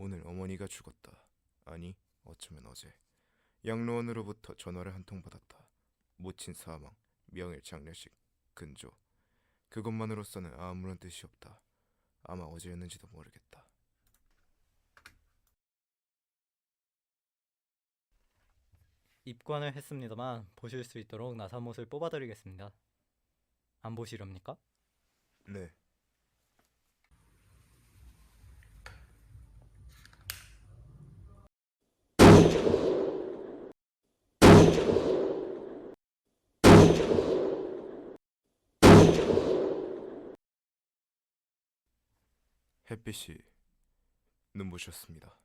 오늘 어머니가 죽었다. 아니, 어쩌면 어제. 양로원으로부터 전화를 한 통 받았다. 모친 사망, 명일 장례식, 근조. 그것만으로서는 아무런 뜻이 없다. 아마 어제였는지도 모르겠다. 입관을 했습니다만 보실 수 있도록 나사못을 뽑아드리겠습니다. 안 보시렵니까? 햇빛이 눈부셨습니다.